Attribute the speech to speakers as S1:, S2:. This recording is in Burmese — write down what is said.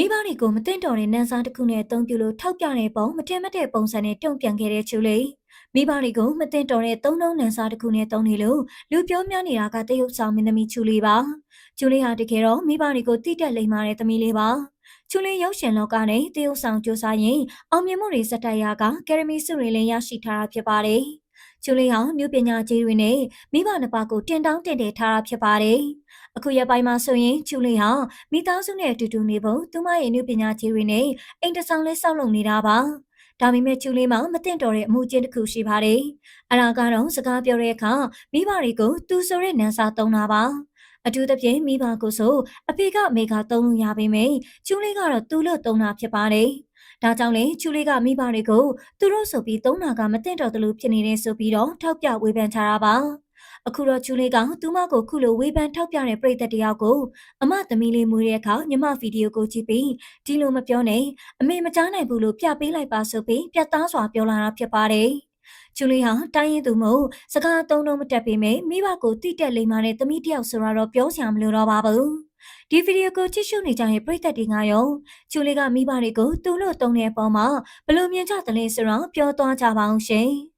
S1: မိဘတွေကိုမတင်တော်တဲ့နန်းစားတစ်ခုနဲ့အသုံးပြုလို့ထောက်ပြတဲ့ပုံမထင်မှတ်တဲ့ပုံစံနဲ့တုံ့ပြန်ခဲ့တဲ့ချူလေးမိဘတွေကိုမတင်တော်တဲ့သုံးလုံးနန်းစားတစ်ခုနဲ့တုံးနေလို့လူပြောများနေတာကတရုတ်ဆောင်မင်းသမီးချူလေးပါချူလေးဟာတကယ်တော့မိဘတွေကိုတိတက်လိမ့်မာတဲ့သမီးလေးပါချူလေးရုပ်ရှင်လောကနဲ့တရုတ်ဆောင်ကြိုးစားရင်အောင်မြင်မှုတွေစက်တိုက်ရကကယ်ရမီဆုတွေလည်းရရှိထားတာဖြစ်ပါတယ် ချူလေးဟာမြို့ပညာကြီးတွေနဲ့မိဘနှစ်ပါးကိုတင်တောင်းတင်တယ်ထားတာဖြစ်ပါတယ်အခုရပိုင်းမှာဆိုရင်ချူလေးဟာမိသားစုနဲ့အတူတူနေဖို့သူမရဲ့နုပညာကြီးတွေနဲ့အိမ်တဆောင်လေးဆောက်လုပ်နေတာပါ။ဒါပေမဲ့ချူလေးမှာမတင်တော်တဲ့အမှုချင်းတစ်ခုရှိပါတယ်။အရာကတော့စကားပြောတဲ့အခါမိဘတွေကိုသူဆိုတဲ့နန်းစာသုံးတာပါ။အထူးသဖြင့်မိဘကိုဆိုအဖေကအမေကသုံးလို့ရပေမယ့်ချူလေးကတော့သူ့လို့သုံးတာဖြစ်ပါတယ်။ ဒါကြောင့်လေချူလေးကမိဘတွေကိုသူတို့ဆိုပြီးသုံးတာကမတင်တော်တယ်လို့ဖြစ်နေတဲ့ဆိုပြီးတော့ထောက်ပြဝေဖန်ချတာပါ။အခုတော့ချူလေးကသူမကိုခုလိုဝေဖန်ထောက်ပြတဲ့ပရိသတ်တယောက်ကိုအမသမီးလေးမွေးတဲ့အခါညီမဗီဒီယိုကိုကြည့်ပြီးဒီလိုမပြောနဲ့အမေမကြားနိုင်ဘူးလို့ပြပေးလိုက်ပါဆိုပြီးပြတ်သားစွာပြောလာတာဖြစ်ပါတယ်။ချူလေးဟာတိုင်းရင်သူမို့စကားသုံးလုံးမတက်ပေမဲ့မိဘကိုတိတက်လိမ့်မာတဲ့သမီးတယောက်ဆိုတော့ပြောစရာမလိုတော့ပါဘူး။ ဒီဗီဒီယိုကိုကြည့်ရှုနေကြတဲ့ပရိသတ်တွေကရောချူလေးကမိဘတွေကိုသူ့လို့တုံးတဲ့အပေါ်မှာဘယ်လိုမြင်ကြသလဲဆိုတော့ပြောသွားကြပါအောင်ရှင်။